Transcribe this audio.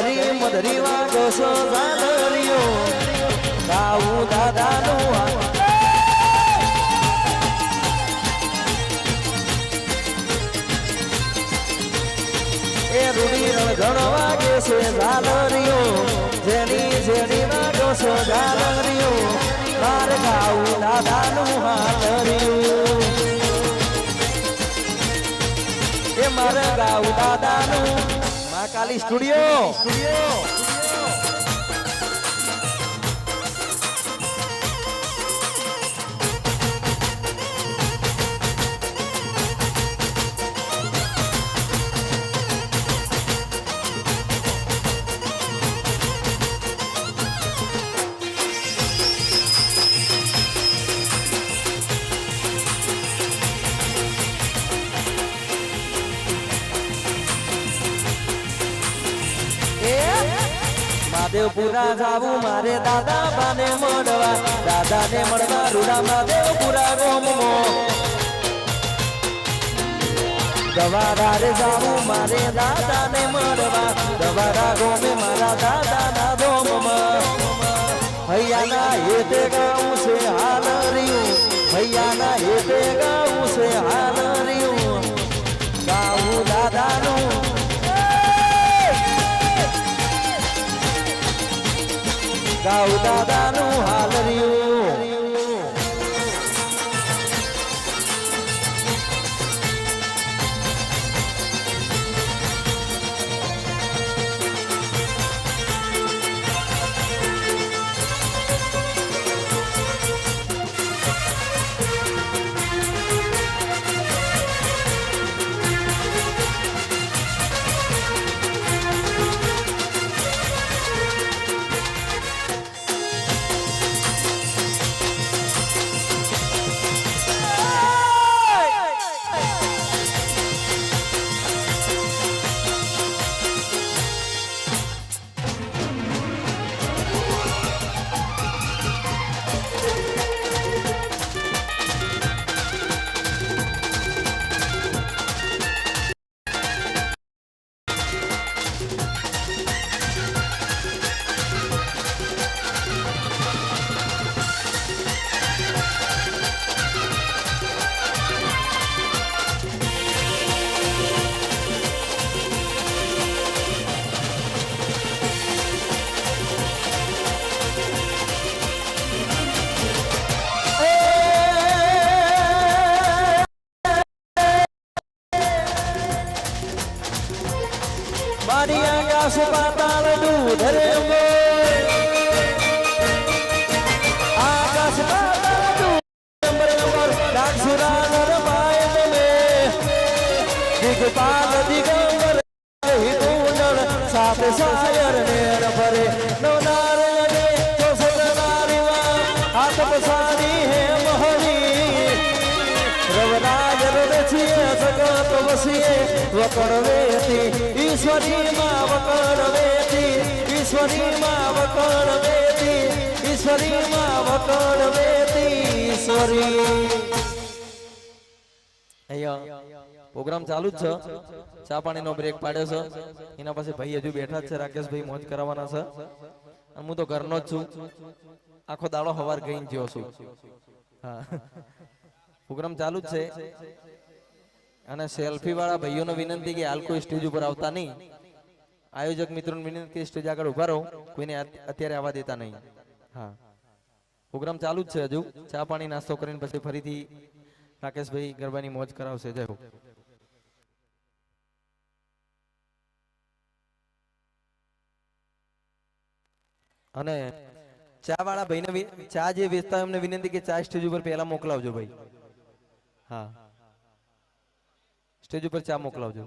મધરી મધરી વાગો છો ઝાલરિયો ગાવું દાદાનું એ રૂડી રણઝણ વાગે છે ઝાલરિયો જેની જેની વાગો છો ઝાલરિયો માર ગાવું દાદાનું હાલરિયું એ મારા ગાવું દાદાનું મા કાલી સ્ટુડિયો સ્ટુડિયો. મહાદેવપુરા જાવું, મારે દાદા બાને મળવા. દાદા ને મળવા, રૂડા મહાદેવપુરા ગોમમો દવાદારે જાવું, મારે દાદા ને મળવા. દવારા ગોમે મારા દાદા ના ગોમમાં હૈયાના હેતે ગાઉં છે હાલ રહ્યું. હૈયાના હેતે ગાઉં છે હાલ રહ્યું. ગાવું દાદાનું ગાઉ દાદાનું મારી આકાશ પાતાળ દૂધ રે. આકાશ પાતાળ દૂધ અંબર ડાકસુરા નર માય તમે. દિગપાલ દિગંબર હિતુંડળ સાપ સાયર નેર ભરે નવનાર અડે ચોસઠ નારીવા હાથ પસારી હે મહરી રવરાજ રચીએ જગત વસીએ, વકર ઈશ્વરીમાં ઈશ્વરીમાં વકર ઈશ્વરીમાં ઈશ્વરી માં વકર વેતી. ઈશ્વરી. અહીંયા પ્રોગ્રામ ચાલુ જ છે. ચા પાણીનો બ્રેક પાડ્યો છે. એના પાસે ભાઈ હજુ બેઠા જ છે. રાકેશભાઈ મોજ કરાવવાના છે. અને હું તો ઘરનો જ છું. આખો દાડો હવાર ગઈ ગયો છું. પ્રોગ્રામ ચાલુ જ છે. અને સેલ્ફી વાળા ભાઈઓને વિનંતી કે હાલ કોઈ સ્ટેજ ઉપર આવતા નહીં. આયોજક મિત્રોને વિનંતી સ્ટેજ આગળ ઊભા રહો. કોઈને અત્યારે આવવા દેતા નહીં. હા. પ્રોગ્રામ ચાલુ જ છે હજુ. ચા પાણી નાસ્તો કરીને પછી ફરીથી રાકેશભાઈ ગરબાની મોજ કરાવશે. જય હો. અને ચા વાળા ભાઈને ચા જે વેચતા એમને વિનંતી કે ચા સ્ટેજ ઉપર પહેલા મોકલાવજો ભાઈ. હા. સ્ટેજ ઉપર ચા મોકલાવજો.